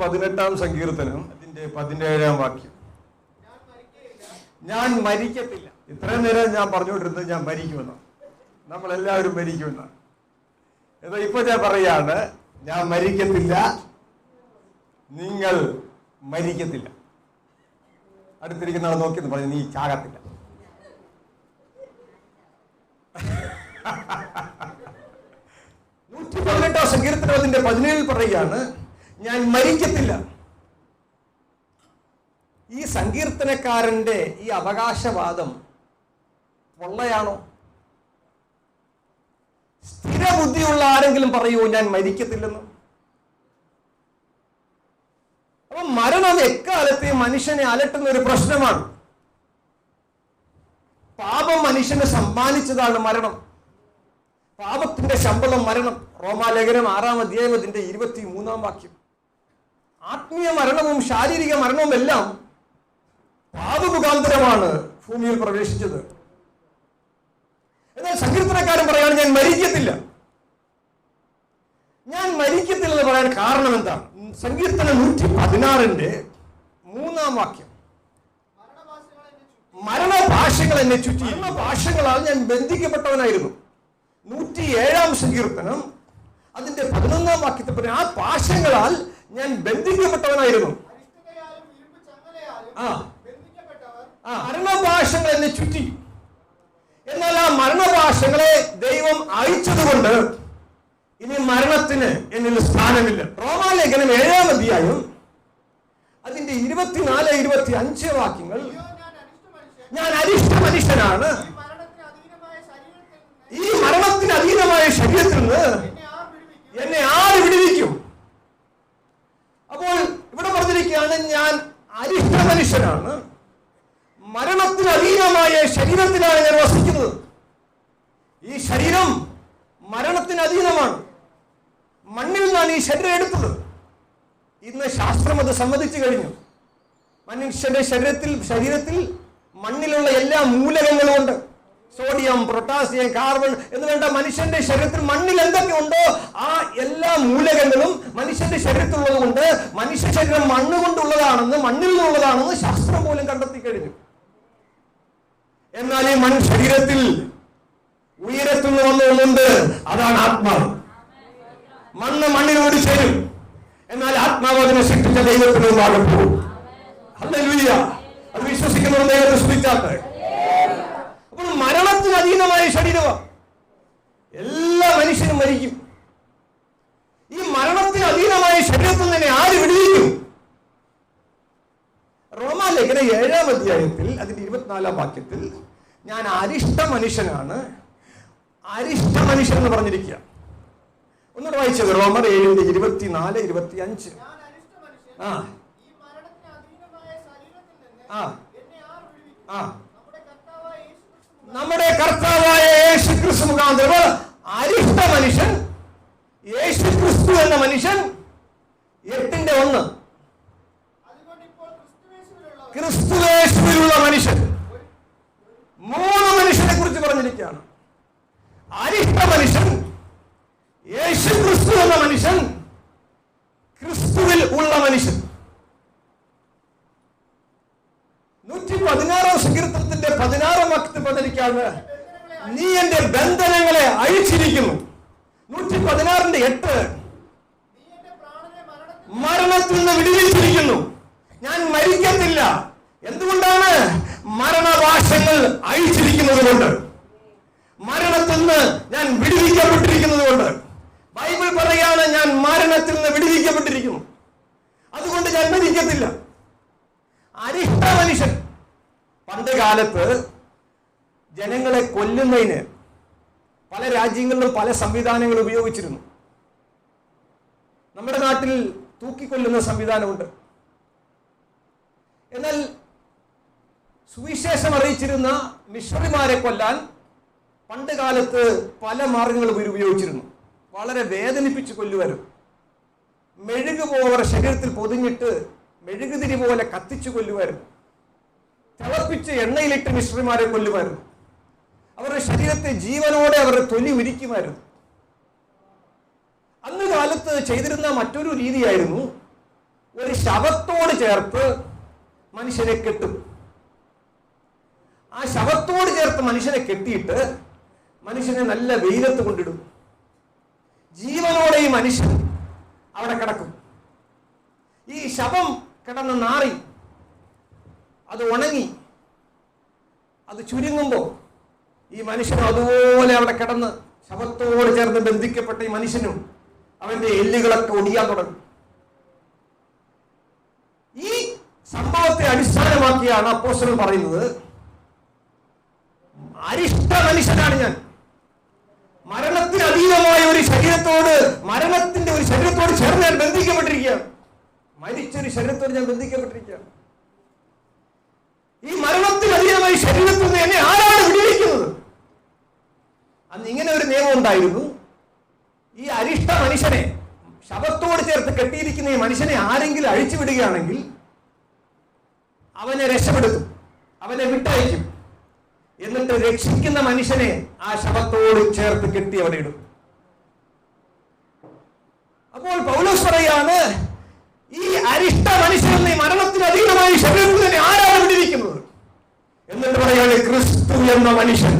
പതിനെട്ടാം സങ്കീർത്തനം അതിന്റെ പതിനേഴാം വാക്യം. ഞാൻ മരിക്കത്തില്ല. ഇത്രയും നേരം ഞാൻ പറഞ്ഞുകൊണ്ടിരുന്നത് ഞാൻ മരിക്കുമെന്ന്. നമ്മളെല്ലാവരും മരിക്കുമെന്നാണ് എന്നാ ഇപ്പൊ ഞാൻ പറയാണ് ഞാൻ മരിക്കത്തില്ല. നിങ്ങൾ മരിക്കത്തില്ല. അടുത്തിരിക്കുന്ന ആൾ നോക്കി പറഞ്ഞു നീ ചാകത്തില്ല. നൂറ്റി പതിനെട്ടാം സങ്കീർത്തനം അതിന്റെ പതിനേഴിൽ പറയുകയാണ് ഞാൻ മരിക്കത്തില്ല ഈ സങ്കീർത്തനക്കാരന്റെ ഈ അവകാശവാദം പൊള്ളയാണോ? സ്ഥിരബുദ്ധിയുള്ള ആരെങ്കിലും പറയൂ ഞാൻ മരിക്കത്തില്ലെന്ന്. അപ്പൊ മരണം എക്കാലത്തെയും മനുഷ്യനെ അലട്ടുന്ന ഒരു പ്രശ്നമാണ്. പാപം മനുഷ്യനെ സമ്മാനിച്ചതാണ് മരണം. പാപത്തിന്റെ ശമ്പളം മരണം. റോമാലേഖനം ആറാം അധ്യായം അതിന്റെ ഇരുപത്തി മൂന്നാം വാക്യം. ആത്മീയ മരണവും ശാരീരിക മരണവും എല്ലാം പാപമുഖാന്തരമാണ് ഭൂമിയിൽ പ്രവേശിച്ചത്. എന്നാൽ സങ്കീർത്തനക്കാരൻ പറയാണ് ഞാൻ മരിക്കത്തില്ല. ഞാൻ മരിക്കത്തില്ല എന്ന് പറയാൻ കാരണം എന്താണ് സങ്കീർത്തനം നൂറ്റി പതിനാറിന്റെ മൂന്നാം വാക്യം. മരണഭാഷകൾ എന്നെ ചുറ്റി മരണഭാഷകളാൽ ഞാൻ ബന്ധിക്കപ്പെട്ടവനായിരുന്നു. നൂറ്റി ഏഴാം സങ്കീർത്തനം അതിന്റെ പതിനൊന്നാം വാക്യത്തെ പറഞ്ഞ ആ പാശങ്ങളാൽ ഞാൻ ബന്ധിക്കപ്പെട്ടവനായിരുന്നു. ആ. മരണഭാഷകൾ എന്നെ ചുറ്റി. എന്നാൽ ആ മരണഭാഷകളെ ദൈവം അയച്ചതുകൊണ്ട് ഇനി മരണത്തിന് എന്നിൽ സ്ഥാനമില്ല. റോമാലേഖനം ഏഴാം അധ്യായം അതിന്റെ ഇരുപത്തിനാല് ഇരുപത്തി അഞ്ച് വാക്യങ്ങൾ. ഞാൻ അരിഷ്ട മനുഷ്യനാണ്. ഈ മരണത്തിന് അധീനമായ ശരീരത്തിൽ നിന്ന് എന്നെ ആര് വിടുവിക്കും? അപ്പോൾ ഇവിടെ പറഞ്ഞിരിക്കുകയാണ് ഞാൻ അരിഷ്ട മനുഷ്യനാണ്. മരണത്തിന് അധീനമായ ശരീരത്തിലാണ് ഞാൻ വസിക്കുന്നത്. ഈ ശരീരം മരണത്തിന് അധീനമാണ് മണ്ണിൽ നിന്നാണ് ഈ ശരീരം എടുത്തത്. ഇന്ന് ശാസ്ത്രം അത് സമ്മതിച്ചു കഴിഞ്ഞു. മനുഷ്യന്റെ ശരീരത്തിൽ ശരീരത്തിൽ മണ്ണിലുള്ള എല്ലാ മൂലകങ്ങളും ഉണ്ട്. സോഡിയം പൊട്ടാസ്യം കാർബൺ എന്ന് വേണ്ട മനുഷ്യന്റെ ശരീരത്തിൽ മണ്ണിൽ എന്തൊക്കെ ഉണ്ടോ ആ എല്ലാ മൂലകങ്ങളും മനുഷ്യന്റെ ശരീരത്തിലുള്ളത് കൊണ്ട് മനുഷ്യ ശരീരം മണ്ണ് കൊണ്ടുള്ളതാണെന്ന് മണ്ണിൽ നിന്നുള്ളതാണെന്ന് ശാസ്ത്രം പോലും കണ്ടെത്തി കഴിഞ്ഞു. എന്നാൽ ഈ മൺ ശരീരത്തിൽ ഉയരത്തുനിന്ന് വന്ന ഒന്നുണ്ട് അതാണ് ആത്മാവ് മണ്ണ് മണ്ണിനോട് ചേരും. എന്നാൽ ആത്മാവ് അതിനെ സൃഷ്ടിച്ച ദൈവത്തിന് മുമ്പാകെ പോകും. അത് വിശ്വസിക്കുന്നവർ ദൈവത്തെ അപ്പോൾ മരണത്തിന് അധീനമായ ശരീരമാണ് എല്ലാ മനുഷ്യനും മരിക്കും. ഈ മരണത്തിന് അധീനമായ ശരീരത്തിൽ നിന്നെ ആര് വിടുവിക്കും? റോമാലേഖന ഏഴാം അധ്യായത്തിൽ അതിന്റെ ഇരുപത്തിനാലാം വാക്യത്തിൽ ഞാൻ അരിഷ്ട മനുഷ്യനാണ്. അരിഷ്ട മനുഷ്യൻ എന്ന് പറഞ്ഞിരിക്കുക. ഒന്നുകൂടെ വായിച്ചത് റോമർ ഏഴിന്റെ ഇരുപത്തിനാല് ഇരുപത്തി അഞ്ച് ആ. ആ. ആ. നമ്മുടെ കർത്താവായ യേശുക്രിസ്തു മുഖാന്തരം അരിഷ്ട മനുഷ്യൻ യേശു ക്രിസ്തു എന്ന മനുഷ്യൻ എട്ടിന്റെ ഒന്ന്. ക്രിസ്തുവേശുവിലുള്ള മനുഷ്യൻ. മൂന്ന് മനുഷ്യനെ കുറിച്ച് പറഞ്ഞിരിക്കുകയാണ്. അരിഷ്ട മനുഷ്യൻ യേശു ക്രിസ്തു എന്ന മനുഷ്യൻ ക്രിസ്തുവിൽ ഉള്ള മനുഷ്യൻ. നൂറ്റി പതിനാറാം സങ്കീർത്തനത്തിന്റെ പതിനാറാം വാക്യത്തിൽ പറഞ്ഞിരിക്കുകയാണ് നീ എന്റെ ബന്ധനങ്ങളെ അഴിച്ചിരിക്കുന്നു. നൂറ്റി പതിനാറിന്റെ എട്ട് മരണത്തിൽ നിന്ന് വിടുവിച്ചിരിക്കുന്നു. ഞാൻ മരിക്കത്തില്ല. എന്തുകൊണ്ടാണ് മരണവാശങ്ങൾ അഴിച്ചിരിക്കുന്നത് കൊണ്ട് മരണത്തിൽ നിന്ന് ഞാൻ വിടുവിക്കപ്പെട്ടിരിക്കുന്നത് കൊണ്ട് ബൈബിൾ പറയാണ് ഞാൻ മരണത്തിൽ നിന്ന് വിടുവിക്കപ്പെട്ടിരിക്കുന്നു. അതുകൊണ്ട് ഞാൻ മരിക്കത്തില്ല. അരിഷ്ട മനുഷ്യൻ. പണ്ട് കാലത്ത് ജനങ്ങളെ കൊല്ലുന്നതിന് പല രാജ്യങ്ങളിലും പല സംവിധാനങ്ങൾ ഉപയോഗിച്ചിരുന്നു. നമ്മുടെ നാട്ടിൽ തൂക്കിക്കൊല്ലുന്ന സംവിധാനമുണ്ട്. എന്നാൽ സുവിശേഷം അറിയിച്ചിരുന്ന മിഷണറിമാരെ കൊല്ലാൻ പണ്ട് കാലത്ത് പല മാർഗങ്ങളും ഇവർ ഉപയോഗിച്ചിരുന്നു. വളരെ വേദനിപ്പിച്ച് കൊല്ലുവരും. മെഴുക് പോവർ ശരീരത്തിൽ പൊതിഞ്ഞിട്ട് മെഴുകുതിരി പോലെ കത്തിച്ചു കൊല്ലുമായിരുന്നു തിളപ്പിച്ച് എണ്ണയിലിട്ട് മിഷണറിമാരെ കൊല്ലുമായിരുന്നു അവരുടെ ശരീരത്തെ ജീവനോടെ അവരുടെ തൊലി ഉരിക്കുമായിരുന്നു. അന്ന് കാലത്ത് ചെയ്തിരുന്ന മറ്റൊരു രീതിയായിരുന്നു ഒരു ശവത്തോട് ചേർത്ത് മനുഷ്യനെ കെട്ടും. ആ ശവത്തോട് ചേർത്ത് മനുഷ്യനെ കെട്ടിയിട്ട് മനുഷ്യനെ നല്ല വെയിലത്ത് കൊണ്ടിടും. ജീവനോടെ ഈ മനുഷ്യൻ അവിടെ കിടക്കും. ഈ ശവം കിടന്ന് നാറി. അത് ഉണങ്ങി. അത് ചുരുങ്ങുമ്പോൾ ഈ മനുഷ്യൻ അതുപോലെ അവിടെ കിടന്ന് ശവത്തോട് ചേർന്ന് ബന്ധിക്കപ്പെട്ട ഈ മനുഷ്യനും അവന്റെ എല്ലുകളൊക്കെ ഒടിയാൻ തുടങ്ങി. ഈ സംഭവത്തെ അടിസ്ഥാനമാക്കിയാണ് അപ്പോസ്റ്റൽ പറയുന്നത് അരിഷ്ട മനുഷ്യനാണ് ഞാൻ. മരണത്തിന് അതീതമായ ഒരു ശരീരത്തോട് മരണത്തിന്റെ ഒരു ശരീരത്തോട് ചേർന്ന് ഞാൻ ബന്ധിക്കപ്പെട്ടിരിക്കുകയാണ്. മരിച്ചൊരു ശരീരത്തോട് ഞാൻ ബന്ധിക്കപ്പെട്ടിരിക്കുകയാണ്. ഈ മരണത്തിന് അതീതമായ ശരീരത്തിൽ നിന്ന് എന്നെ ആരാണ് വിടുവിക്കുന്നത്? അന്ന് ഇങ്ങനെ ഒരു നിയമം ഉണ്ടായിരുന്നു. ഈ അരിഷ്ട മനുഷ്യനെ ശവത്തോട് ചേർത്ത് കെട്ടിയിരിക്കുന്ന ഈ മനുഷ്യനെ ആരെങ്കിലും അഴിച്ചു വിടുകയാണെങ്കിൽ അവനെ രക്ഷപ്പെടുത്തും അവനെ വിട്ടയക്കും. എന്നിട്ട് രക്ഷിക്കുന്ന മനുഷ്യനെ ആ ശവത്തോട് ചേർത്ത് കെട്ടി അവിടെ ഇടും. അപ്പോൾ പൗലോസ് പറയാണ് ഈ അരിഷ്ട മനുഷ്യൻ ഈ മരണത്തിന് അധീനമായി ശരീരത്തിൽ തന്നെ ആരാണ് വിടിയിരിക്കുന്നത് എന്നിട്ട് പറയാണ് ക്രിസ്തു എന്ന മനുഷ്യൻ.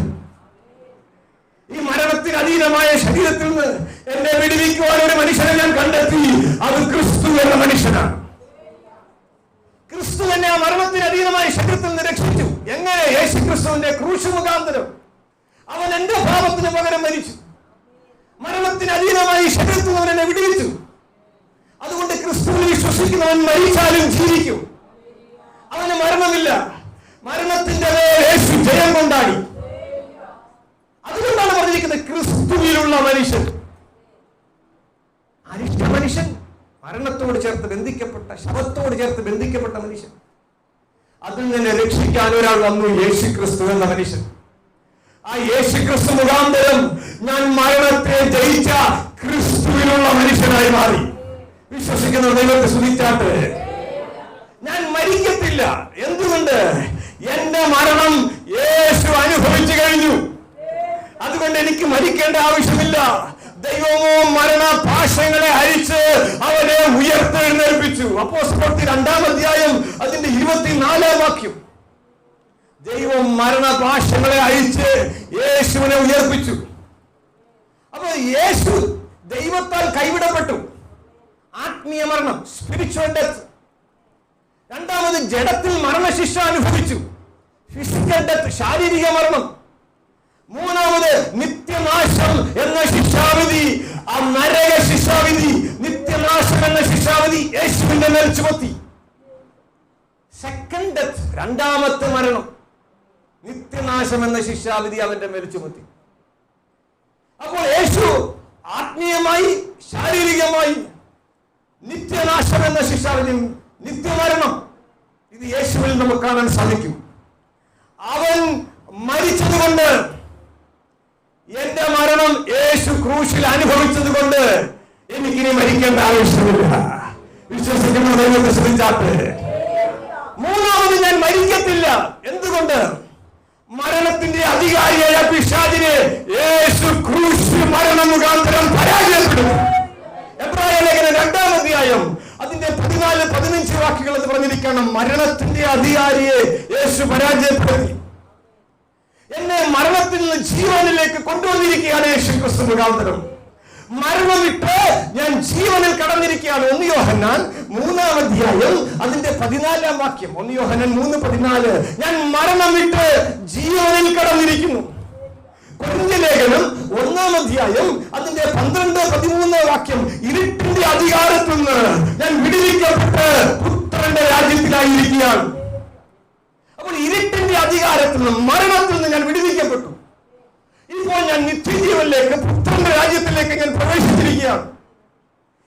ക്രിസ്തുവിലുള്ള മനുഷ്യൻ. അരിഷ്ട മനുഷ്യൻ മരണത്തോട് ചേർത്ത് ബന്ധിക്കപ്പെട്ട ശവത്തോട് ചേർത്ത് ബന്ധിക്കപ്പെട്ട മനുഷ്യൻ. അതിൽ നിന്ന് രക്ഷിക്കാൻ ഒരാൾ വന്നു യേശു ക്രിസ്തു എന്ന മനുഷ്യൻ. ആ യേശു ക്രിസ്തു മുഖാന്തരം ഞാൻ മരണത്തെ ജയിച്ച ക്രിസ്തുവിനുള്ള മനുഷ്യനായി മാറി. വിശ്വസിക്കുന്ന ദൈവത്തെ സ്തുതിച്ചാട്ട്. ഞാൻ മരിക്കത്തില്ല. എന്തുകൊണ്ട്? എന്റെ മരണം യേശു അനുഭവിച്ചു കഴിഞ്ഞു. അതുകൊണ്ട് എനിക്ക് മരിക്കേണ്ട ആവശ്യമില്ല. ദൈവമോ മരണ പാശങ്ങളെ അരിച്ച് അവനെ ഉയർത്തെഴുന്നേൽപ്പിച്ചു. അപ്പോ രണ്ടാം അധ്യായം അതിന്റെ ഇരുപത്തിനാലാം വാക്യം. ദൈവം മരണ പാശങ്ങളെ അഴിച്ച് യേശുവിനെ ഉയർപ്പിച്ചു. അപ്പൊ യേശു ദൈവത്താൽ കൈവിടപ്പെട്ടു. ആത്മീയ മരണം സ്പിരിച്വൽ ഡെത്ത് രണ്ടാമത് ജഡത്തിൽ മരണശിക്ഷ അനുഭവിച്ചു. ഫിസിക്കൽ ഡെത്ത് ശാരീരിക മരണം. മൂന്നാമത് നിത്യനാശം എന്ന ശിക്ഷാവിധി. ആ നരക ശിക്ഷാവിധി നിത്യനാശം എന്ന ശിക്ഷാവിധി യേശുവിന്റെ മേൽ ചുമത്തി. സെക്കൻഡ് ഡെത്ത് രണ്ടാമത്തെ മരണം. നിത്യനാശം എന്ന ശിക്ഷാവിധി അവന്റെ മേൽ ചുമത്തി. അപ്പോൾ യേശു ആത്മീയമായി ശാരീരികമായി നിത്യനാശം എന്ന ശിക്ഷാവിധി നിത്യമരണം. ഇത് യേശുവിൽ നമുക്ക് കാണാൻ സാധിക്കും. അവൻ മരിച്ചതുകൊണ്ട് എന്റെ മരണം യേശു ക്രൂശിൽ അനുഭവിച്ചത് കൊണ്ട് എനിക്കിനി മരിക്കേണ്ട ആവശ്യമില്ല. വിശ്വസിക്കുന്ന മൂന്നാമത് ഞാൻ മരിക്കത്തില്ല. എന്തുകൊണ്ട്? മരണത്തിന്റെ അധികാരിയായ പിശാചിനെ യേശു ക്രൂശ് മരണം മുഖാന്തരം പരാജയപ്പെടുന്നു. എബ്രായ രണ്ടാം അധ്യായം അതിന്റെ പതിനാല് പതിനഞ്ച് വാക്കുകൾ എന്ന് പറഞ്ഞിരിക്കണം. മരണത്തിന്റെ അധികാരിയെ യേശു പരാജയപ്പെടുത്തി. നിന്ന് ജീവനിലേക്ക് കൊണ്ടുവന്നിരിക്കുകയാണ് യേശു ക്രിസ്തു മുഖാന്തരം. മരണമിട്ട് ഞാൻ ജീവനിൽ കടന്നിരിക്കുകയാണ്. ഒന്ന് യോഹന്നാൻ മൂന്നാം അധ്യായം അതിന്റെ പതിനാലാം വാക്യം. ഒന്ന് യോഹന്നാൻ മൂന്ന് പതിനാല്. ഞാൻ മരണമിട്ട് ജീവനിൽ കടന്നിരിക്കുന്നു. കൊരിന്ത്യ ലേഖനം ഒന്നാം അധ്യായം അതിന്റെ പന്ത്രണ്ട് പതിമൂന്ന് വാക്യം. ഇരുട്ടിന്റെ അധികാരത്തിൽ നിന്ന് ഞാൻ വിടുവിക്കപ്പെട്ട് പുത്രന്റെ രാജ്യത്തിലായിരിക്കുകയാണ്. അപ്പോൾ ഇരുട്ടിന്റെ അധികാരത്തിൽ നിന്ന് മരണത്തിൽ നിന്ന് ഞാൻ വിടുവിക്കപ്പെട്ടു. ഇപ്പോൾ ഞാൻ നിത്യജീവനിലേക്ക് പുത്രന്റെ രാജ്യത്തിലേക്ക് ഞാൻ പ്രവേശിച്ചിരിക്കുകയാണ്.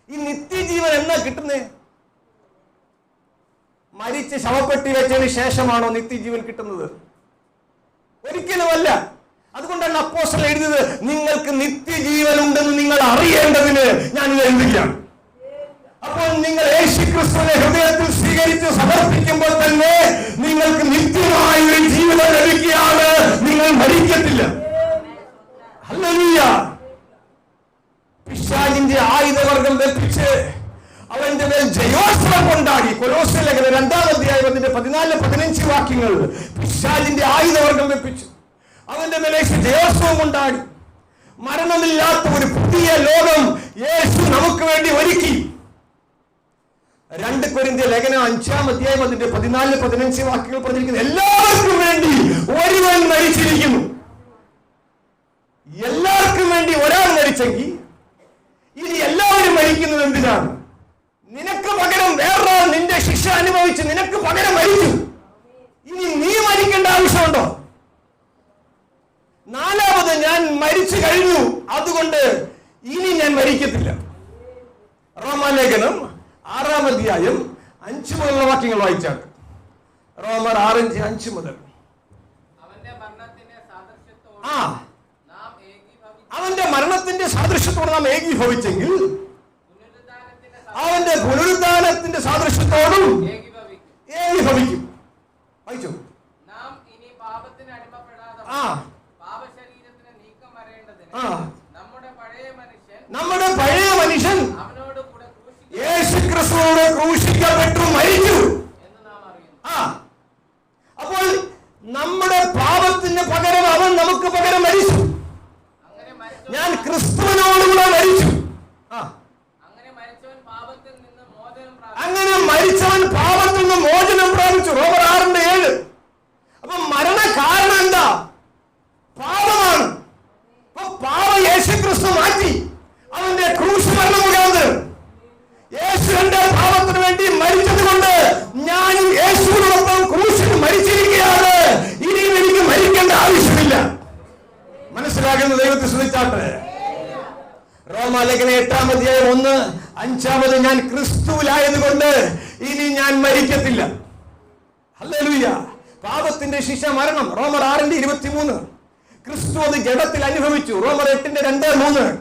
ഈ നിത്യജീവൻ എന്നാ കിട്ടുന്നേ? മരിച്ച് ശവപ്പെട്ടി വെച്ചതിന് ശേഷമാണോ നിത്യജീവൻ കിട്ടുന്നത്? ഒരിക്കലുമല്ല അതുകൊണ്ടാണ് അപ്പോസ്റ്റൽ എഴുതിയത് നിങ്ങൾക്ക് നിത്യജീവൻ ഉണ്ടെന്ന് നിങ്ങൾ അറിയേണ്ടതിന് ഞാൻ ഇത് എഴുതുകയാണ്. അപ്പോൾ നിങ്ങൾ യേശുക്രിസ്തുവിനെ ഹൃദയത്തിൽ സ്വീകരിച്ച് സമർപ്പിക്കുമ്പോൾ തന്നെ നിങ്ങൾക്ക് നിത്യമായ ഒരു ജീവിതം ലഭിക്കുകയാണ്. നിങ്ങൾ മരിക്കത്തില്ല. പിശാചിന്റെ ആയുധവർഗം വെപ്പിച്ച് അവന്റെ മേൽ ജയോത്സവം കൊണ്ടാടി കൊലോസ്യ ലേഖന രണ്ടാം അധ്യായം അതിന്റെ പതിനാല് പതിനഞ്ച് വാക്യങ്ങൾ പിശാജിന്റെ ആയുധവർഗം വെപ്പിച്ചു അവന്റെ മേലേക്ക് ജയോത്സവം കൊണ്ടാടി മരണമില്ലാത്ത ഒരു പുതിയ ലോകം യേശു നമുക്ക് വേണ്ടി ഒരുക്കി. രണ്ട് കൊരിന്ത്യ ലേഖനം അഞ്ചാം അധ്യായം അതിന്റെ പതിനാല് പതിനഞ്ച് വാക്യങ്ങൾ പറഞ്ഞിരിക്കുന്നു. എല്ലാവർക്കും വേണ്ടി ഒരുവൻ മരിച്ചിരിക്കുന്നു. എല്ലാവർക്കും വേണ്ടി ഒരാൾ മരിച്ചെങ്കിൽ ഇനി എല്ലാവരും മരിക്കുന്നത് എന്തിനാണ്? നിനക്ക് പകരം വേറൊരാൾ നിന്റെ ശിക്ഷ അനുഭവിച്ച് നിനക്ക് പകരം മരിച്ചു. ഇനി നീ മരിക്കേണ്ട ആവശ്യമുണ്ടോ? നാലാമത് ഞാൻ മരിച്ചു കഴിഞ്ഞു. അതുകൊണ്ട് ഇനി ഞാൻ മരിക്കത്തില്ല. റോമാലേഖനം ആറാം അധ്യായം അഞ്ചു മുതലുള്ള വാക്യങ്ങൾ വായിച്ചാണ് റോമർ ആറഞ്ച് അഞ്ച് മുതൽ. ആ അവന്റെ മരണത്തിന്റെ സാദൃശ്യത്തോട് നാം ഏകീഭവിച്ചെങ്കിൽ അവന്റെ പുനരുദ്ധാനത്തിന്റെ സാദൃശ്യത്തോടും ഏകീഭവിക്കും. വായിച്ചു? ആ. ആ. നമ്മുടെ പഴയ മനുഷ്യൻ യേശു ക്രിസ്തുവോട് ക്രൂശിക്കപ്പെട്ടു മരിച്ചു എന്ന് നാം അറിയുന്നു ആ അപ്പോൾ നമ്മുടെ പാപത്തിന് പകരം അവൻ നമുക്ക് പകരം മരിച്ചു അങ്ങനെ ഞാൻ മരിച്ചവൻ ക്രിസ്തുവിനോടുകൂടെ മരിച്ചു ആ അങ്ങനെ മരിച്ചവൻ പാപത്തിൽ നിന്ന് മോചനം പ്രാപിച്ചു അങ്ങനെ മരിച്ചവൻ പാപത്തിൽ നിന്ന് മോചനം പ്രാപിച്ചു റോബർ ആറിന്റെ ഏഴ് അപ്പൊ മരണ കാരണം എന്താ പാപമാണ് അപ്പൊ പാപം യേശു ക്രിസ്തു മാറ്റി അവന്റെ ക്രൂശ് മരണം മുഖാന്തരം യേശു എന്റെ പാപത്തിന് വേണ്ടി മരിച്ചത് കൊണ്ട് ഞാനും യേശുവിനോടൊപ്പം ക്രൂശിൽ മരിച്ചിരിക്കുകയാണ് ഇനിയും എനിക്ക് മരിക്കേണ്ട ആവശ്യമില്ല മനസ്സിലാകുന്ന ദൈവത്തെ ശ്രദ്ധിച്ചാട്ടെ റോമാലേഖന എട്ടാം അധ്യായം ഒന്ന് അഞ്ചാമത് ഞാൻ ക്രിസ്തുവിലായതുകൊണ്ട് ഇനി ഞാൻ മരിക്കത്തില്ല. പാപത്തിന്റെ ശിക്ഷ മരണം. റോമർ ആറിന്റെ ഇരുപത്തിമൂന്ന്. ക്രിസ്തു അത് ജഡത്തിൽ അനുഭവിച്ചു. റോമർ എട്ടിന്റെ രണ്ട് മൂന്ന്.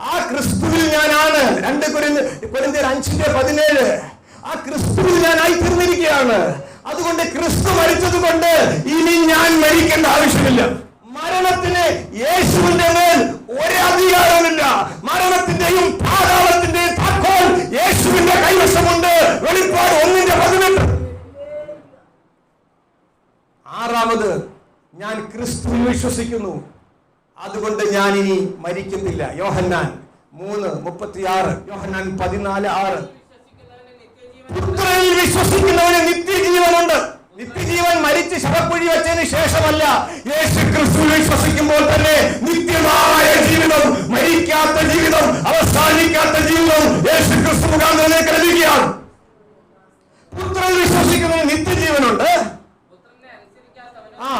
ആ ക്രിസ്തുവിൽ ഞാനാണ്. രണ്ട് കൊരിന്ത്യർ അഞ്ചിന്റെ പതിനേഴ്. ആ ക്രിസ്തുവിൽ ഞാൻ ആയിത്തീർന്നിരിക്കുകയാണ് അതുകൊണ്ട് ക്രിസ്തു മരിച്ചത് കൊണ്ട് ഇനി ഞാൻ മരിക്കേണ്ട ആവശ്യമില്ല. മരണത്തിന് യേശുവിന്റെ മേൽ ഒരധികാരമില്ല മരണത്തിന്റെയും പാതാളത്തിന്റെയും താക്കോൽ യേശുവിന്റെ കൈവശമുണ്ട്. വെളിപ്പാട് ഒന്നിന്റെ പതിനെട്ട്. ആറാമത് ഞാൻ ക്രിസ്തുവിൽ വിശ്വസിക്കുന്നു. അതുകൊണ്ട് ഞാൻ ഇനി മരിക്കത്തില്ല. യോഹന്നാൻ മൂന്ന് മുപ്പത്തിയാറ് യോഹന്നാൻ പതിനാല് ആറ്. വിശ്വസിക്കുന്നവന് നിത്യജീവനുണ്ട്. നിത്യജീവൻ മരിച്ച് ശവക്കുഴി വെച്ചതിന് ശേഷമല്ല യേശു ക്രിസ്തുവിൽ വിശ്വസിക്കുമ്പോൾ തന്നെ നിത്യമായ ജീവിതം മരിക്കാത്ത ജീവിതം അവസാനിക്കാത്ത ജീവിതം യേശു ക്രിസ്തു മുഖാന്തരം നിനക്ക് ലഭിക്കുകയാണ് പുത്രനിൽ വിശ്വസിക്കുന്നതിന് നിത്യജീവനുണ്ട്. ആ.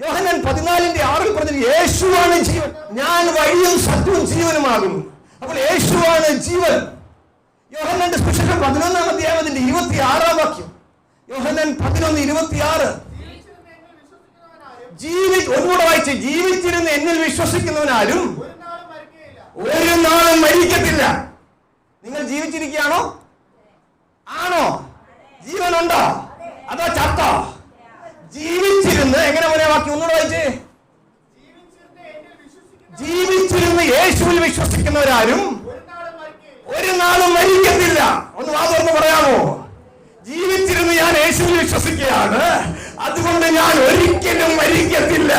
യോഹനൻ പതിനാലിന്റെ ആറിൽ പറഞ്ഞത് യേശുവാണ് ജീവൻ ഞാൻ വഴിയും സത്യവും ജീവനുമാകും അപ്പോൾ യേശുവാണ് ജീവൻ. യോഹനന്റെ സുശേഷം പതിനൊന്നാം അധ്യായത്തിന്റെ ഇരുപത്തി ആറാം വാക്യം യോഹന്നാൻ പതിനൊന്ന് ഇരുപത്തിയാറ്. ജീവി ഒന്നുകൂടെ വായിച്ച്. ജീവിച്ചിരുന്ന് എന്നിൽ വിശ്വസിക്കുന്നവനാരും ഒരു നാളും മരിക്കത്തില്ല. നിങ്ങൾ ജീവിച്ചിരിക്കുകയാണോ? ആണോ? ജീവനുണ്ടോ? അതോ ചത്തോ? ജീവിച്ചിരുന്ന് എങ്ങനെ പോലെ ബാക്കി? ഒന്നുകൂടെ വായിച്ച്. ജീവിച്ചിരുന്ന യേശുവിൽ വിശ്വസിക്കുന്നവരാരും ഒരു നാളും മരിക്കത്തില്ല. ഒന്ന് വാതുറന്ന് പറയാമോ? ജീവിച്ചിരുന്ന് ഞാൻ യേശുവിൽ വിശ്വസിക്കുകയാണ്. അതുകൊണ്ട് ഞാൻ ഒരിക്കലും മരിക്കത്തില്ല.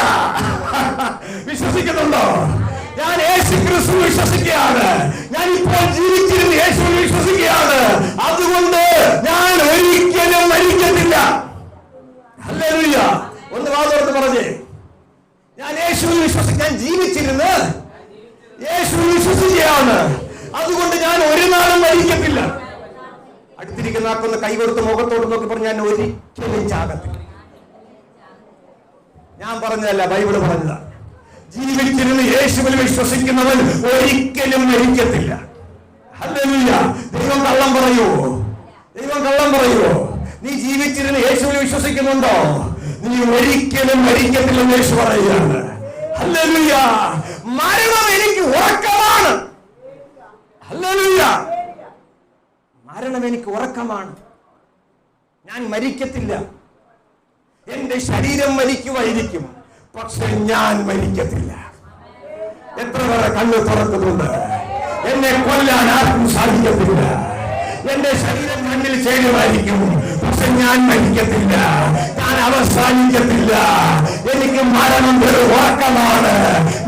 വിശ്വസിക്കുന്നുണ്ടോ? ഞാൻ യേശു ക്രിസ്തു വിശ്വസിക്കുകയാണ്. ഞാൻ ഇപ്പോൾ ജീവിച്ചിരുന്ന് യേശുവിൽ വിശ്വസിക്കുകയാണ്. അതുകൊണ്ട് ഞാൻ ഒരിക്കലും മരിക്കത്തില്ല. ഒന്ന് വാതോർത്ത് പറഞ്ഞേ. ഞാൻ യേശുവിൽ വിശ്വസി ഞാൻ ജീവിച്ചിരുന്ന് യേശുവിൽ വിശ്വസിക്കുകയാണ്. അതുകൊണ്ട് ഞാൻ ഒരു നാളും മരിക്കത്തില്ല. അടുത്തിരിക്കുന്ന ആക്കൊന്ന് കൈ കൊടുത്ത് മുഖത്തോട് നോക്കി പറഞ്ഞു ഞാൻ ഒരിക്കലും ചാകത്തില്ല ഞാൻ പറഞ്ഞതല്ല ബൈബിൾ പറഞ്ഞതാ. ജീവിച്ചിരുന്ന് യേശുവിൽ വിശ്വസിക്കുന്നവൻ ഒരിക്കലും മരിക്കത്തില്ല. ഹല്ലേലൂയ. ദൈവം കള്ളം പറയുമോ ദൈവം കള്ളം നീ ജീവിച്ചിരുന്ന് യേശുവിൽ വിശ്വസിക്കുന്നുണ്ടോ? നീ ഒരിക്കലും മരിക്കത്തില്ലെന്ന് യേശു പറയുകയാണ്. ഹല്ലേലൂയ. മരണം എനിക്ക് ഉറക്കമാണ്. ഹല്ലേലൂയ. മരണം എനിക്ക് ഉറക്കമാണ്. ഞാൻ മരിക്കത്തില്ല. എന്റെ ശരീരം മരിക്കുമായിരിക്കും പക്ഷെ ഞാൻ മരിക്കത്തില്ല. എത്ര പേരെ കണ്ണു തുറക്കുന്നുണ്ട്? എന്നെ കൊല്ലാൻ ആർക്കും സാധിക്കത്തില്ല. എന്റെ ശരീരം മണ്ണിൽ ചേരുമായിരിക്കും. പക്ഷെ ഞാൻ മരിക്കത്തില്ല. ഞാൻ അവസാനിക്കത്തില്ല. എനിക്ക് മരണം ഒരു ഉറക്കമാണ്.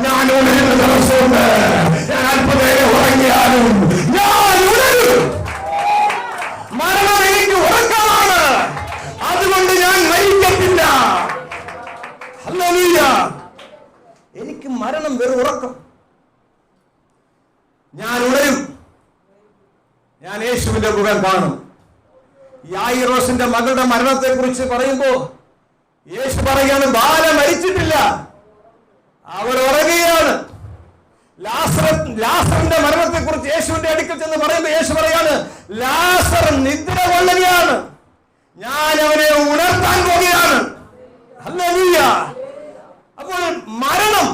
ഞാൻ ഉണരുന്ന ദിവസമുണ്ട് ഞാൻ അല്പനേരം ഉറങ്ങിയാലും ഞാൻ ഉണരും മരണം എനിക്ക് ഉറക്കമാണ് അതുകൊണ്ട് ഞാൻ മരിക്കത്തില്ല ഹല്ലേലൂയ. എനിക്ക് മരണം വെറും ഉറക്കം ഞാൻ ഉണരും ഞാൻ യേശുവിന്റെ മുഖം കാണും മകളുടെ മരണത്തെ കുറിച്ച് പറയുമ്പോ യേശു പറയുകയാണ് ബാല മരിച്ചിട്ടില്ല. അവർ ഉറങ്ങുകയാണ്. ലാസറിന്റെ മരണത്തെ കുറിച്ച് യേശുവിന്റെ അടുക്കൽ ചെന്ന് പറയുമ്പോൾ യേശു പറയാണ് ലാസർ നിദ്ര കൊള്ളുകയാണ്. ഞാൻ അവനെ ഉണർത്താൻ പോകുകയാണ് ഹല്ലേലൂയ അപ്പോൾ മരണം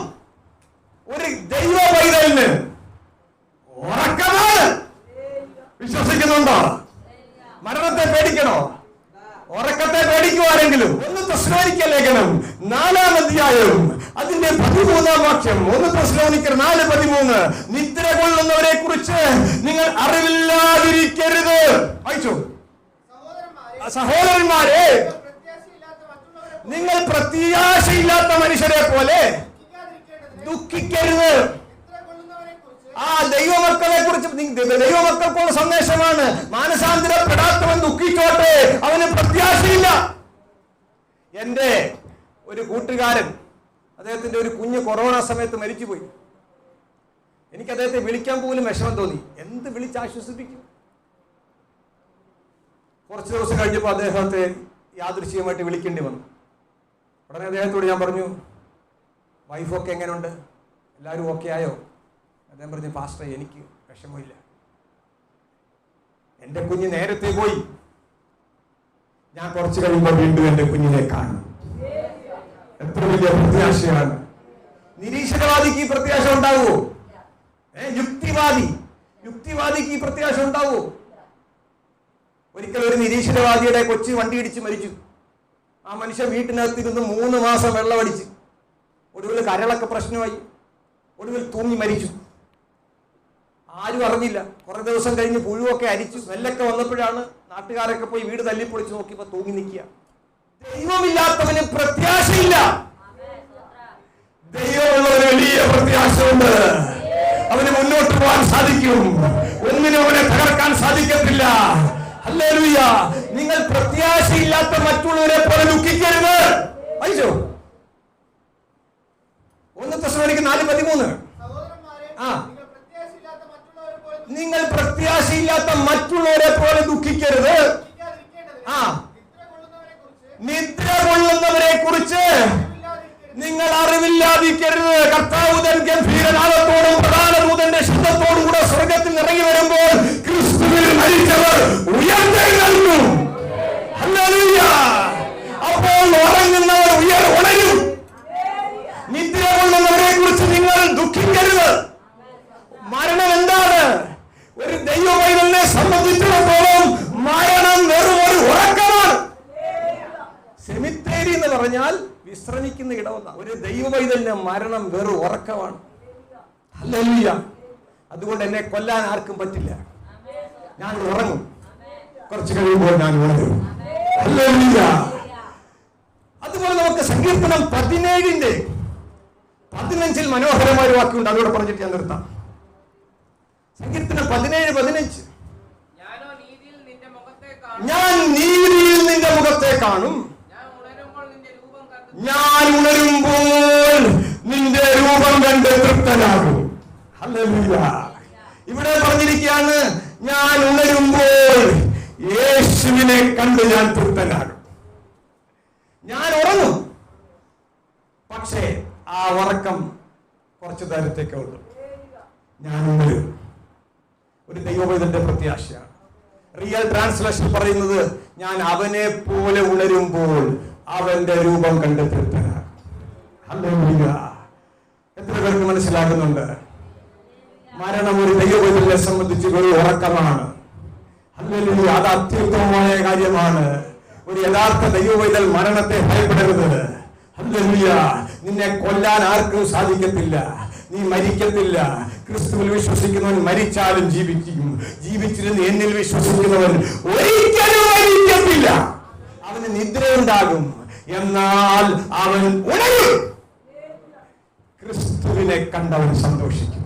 ഒരു ദൈവ പൈതലിന് ഉറക്കമാണ് വിശ്വസിക്കുന്നുണ്ടോ മരണത്തെ പേടിക്കണോ ഉറക്കത്തെ പേടിക്കുവാരെങ്കിലും ഒന്ന് പ്രശ്നോനിക്ക ലേഖനം നാലാം അധ്യായം അതിന്റെ പതിമൂന്നാം വാക്യം ഒന്ന് പ്രശ്നോനിക്കർ നാല് നിദ്ര കൊള്ളുന്നവരെ കുറിച്ച് നിങ്ങൾ അറിവില്ലാതിരിക്കരുത്. വായിച്ചു. സഹോദരന്മാരെ നിങ്ങൾ പ്രത്യാശയില്ലാത്ത മനുഷ്യരെ പോലെ ദുഃഖിക്കരുത്. ആ ദൈവമക്കളെ കുറിച്ച് ദൈവമക്കൾക്കുള്ള സന്ദേശമാണ്. മാനസാന്തരപ്പെടാത്തവൻ ദുഃഖിച്ചോട്ടെ. അവന് പ്രത്യാശയില്ല. എന്റെ ഒരു കൂട്ടുകാരൻ അദ്ദേഹത്തിന്റെ ഒരു കുഞ്ഞ് കൊറോണ സമയത്ത് മരിച്ചുപോയി. എനിക്ക് അദ്ദേഹത്തെ വിളിക്കാൻ പോലും വിഷമം തോന്നി. എന്ത് വിളിച്ച് ആശ്വസിപ്പിക്കും? കുറച്ച് ദിവസം കഴിഞ്ഞപ്പോൾ അദ്ദേഹത്തെ യാദൃശ്യമായിട്ട് വിളിക്കേണ്ടി വന്നു. ഉടനെ അദ്ദേഹത്തോട് ഞാൻ പറഞ്ഞു വൈഫൊക്കെ എങ്ങനെയുണ്ട് എല്ലാവരും ഓക്കെ ആയോ? അദ്ദേഹം പറഞ്ഞു പാസ്റ്റർ എനിക്ക് വിഷമമില്ല. എന്റെ കുഞ്ഞ് നേരത്തെ പോയി. ഞാൻ കുറച്ച് കഴിയുമ്പോൾ വീണ്ടും എന്റെ കുഞ്ഞിനെ കാണും. എത്ര വലിയ പ്രത്യാശയാണ്. നിരീശ്വരവാദിക്ക് ഈ പ്രത്യാശ ഉണ്ടാവുമോ? യുക്തിവാദി. യുക്തിവാദിക്ക് ഈ പ്രത്യാശ ഉണ്ടാവുമോ ഒരിക്കൽ ഒരു നിരീശ്വരവാദിയുടെ കൊച്ചു വണ്ടി ഇടിച്ച് മരിച്ചു. ആ മനുഷ്യൻ വീട്ടിനകത്തിരുന്ന് മൂന്ന് മാസം വെള്ളമടിച്ച്. ഒടുവിൽ കരളൊക്കെ പ്രശ്നമായി. ഒടുവിൽ തൂങ്ങി മരിച്ചു. ആരും അറിഞ്ഞില്ല. കുറേ ദിവസം കഴിഞ്ഞ് പുഴുവൊക്കെ അരിച്ചു. നെല്ലൊക്കെ വന്നപ്പോഴാണ് നാട്ടുകാരൊക്കെ പോയി വീട് തല്ലിപ്പൊളിച്ച് നോക്കിയപ്പോ തൂങ്ങി നിൽക്കുക. ദൈവമില്ലാത്തവന് പ്രത്യാശയില്ല. ദൈവമുള്ള വലിയ പ്രത്യാശയുണ്ട്. അവന് മുന്നോട്ട് പോകാൻ സാധിക്കും ഒന്നിനും അവനെ തകർക്കാൻ സാധിക്കത്തില്ല നിങ്ങൾ പ്രത്യാശയില്ലാത്ത മറ്റുള്ളവരെ പോലെ ദുഃഖിക്കരുത് വായിച്ചോ ഒന്ന് തെസ്സലോനിക്ക് നാല് പതിമൂന്ന് ആ. നിങ്ങൾ പ്രത്യാശയില്ലാത്ത മറ്റുള്ളവരെ പോലെ ദുഃഖിക്കരുത് ആ. നിദ്ര കൊള്ളുന്നവരെ കുറിച്ച്. നിങ്ങൾ അറിവില്ലാതിരിക്കരുത്. കർത്താവുതൻ ഗംഭീരനാഥത്തോടും പ്രധാന ദൂതന്റെ ശബ്ദത്തോടും കൂടെ സ്വർഗത്തിൽ ഇറങ്ങി വരുമ്പോൾ ക്രിസ്തുവിൽ മരിച്ചവർ ഉയർന്നു. അപ്പോൾ ഉറങ്ങുന്നവർ ഉയർ ഉണരും നിദ്ര കൊള്ളുന്നവരെ കുറിച്ച് നിങ്ങൾ ദുഃഖിക്കരുത് മരണം എന്താണ് ഒരു ദൈവവൈതലിനെ സംബന്ധിച്ചിടത്തോളം മരണം വെറും ഒരു ഉറക്കമാണ് സെമിത്തേരി എന്ന് പറഞ്ഞാൽ വിശ്രമിക്കുന്ന ഇടമെന്ന ഒരു ദൈവവൈതലിന്റെ മരണം വെറും ഉറക്കമാണ്. അതുകൊണ്ട് എന്നെ കൊല്ലാൻ ആർക്കും പറ്റില്ല. ഞാൻ ഉറങ്ങും. കുറച്ച് കഴിയുമ്പോൾ ഞാൻ ഉണരും. അതുപോലെ നമുക്ക് സങ്കീർത്തനം പതിനേഴിന്റെ പതിനഞ്ചിൽ മനോഹരമായ ഒരു വാക്കുണ്ട്. അതോടെ പറഞ്ഞിട്ട് ഞാൻ നിർത്താം. സങ്കീർത്തനം പതിനേഴ് പതിനഞ്ച്. ഞാൻ നീതിയിൽ നിന്റെ മുഖത്തെ കാണും. ഞാൻ ഉണരുമ്പോൾ നിന്റെ രൂപം കണ്ടു ഞാൻ ഉണരുമ്പോൾ നിന്റെ രൂപം കണ്ട് തൃപ്തനാകും. ഇവിടെ പറഞ്ഞിരിക്കുകയാണ് ഞാൻ ഉണരുമ്പോൾ യേശുവിനെ കണ്ട് ഞാൻ തൃപ്തനാകും. ഞാൻ ഉറങ്ങും. പക്ഷേ ആ ഉറക്കം കുറച്ചു നേരത്തേക്കേ ഉള്ളൂ. ഞാൻ ഉണരും. ഒരു ദൈവവേദന്റെ പ്രത്യാശയാണ്. റിയൽ ട്രാൻസ്ലേഷൻ പറയുന്നത് ഞാൻ അവനെ പോലെ ഉണരുമ്പോൾ അവന്റെ രൂപം കണ്ട് തൃപ്തനാകും ഹല്ലേലൂയ. എത്ര പേർക്ക് മനസ്സിലാകുന്നുണ്ട്. മരണം ഒരു ദൈവവേദനെ സംബന്ധിച്ച് ഒരു ഉറക്കമാണ്. ഹല്ലേലൂയ. അത് അത്യുത്തമമായ കാര്യമാണ്. ഒരു യഥാർത്ഥ ദൈവവൈതൽ മരണത്തെ ഭയപ്പെടരുത്. നിന്നെ കൊല്ലാൻ ആർക്കും സാധിക്കത്തില്ല. നീ മരിക്കത്തില്ല. ക്രിസ്തുവിൽ വിശ്വസിക്കുന്നവൻ മരിച്ചാലും ജീവിക്കും. ജീവിച്ചിരുന്ന് എന്നിൽ വിശ്വസിക്കുന്നവൻ ഒരിക്കലും മരിക്കത്തില്ല. അവന് നിദ്രയുണ്ടാകും. എന്നാൽ അവൻ ഉണരും. ക്രിസ്തുവിനെ കണ്ടവർ സന്തോഷിക്കും.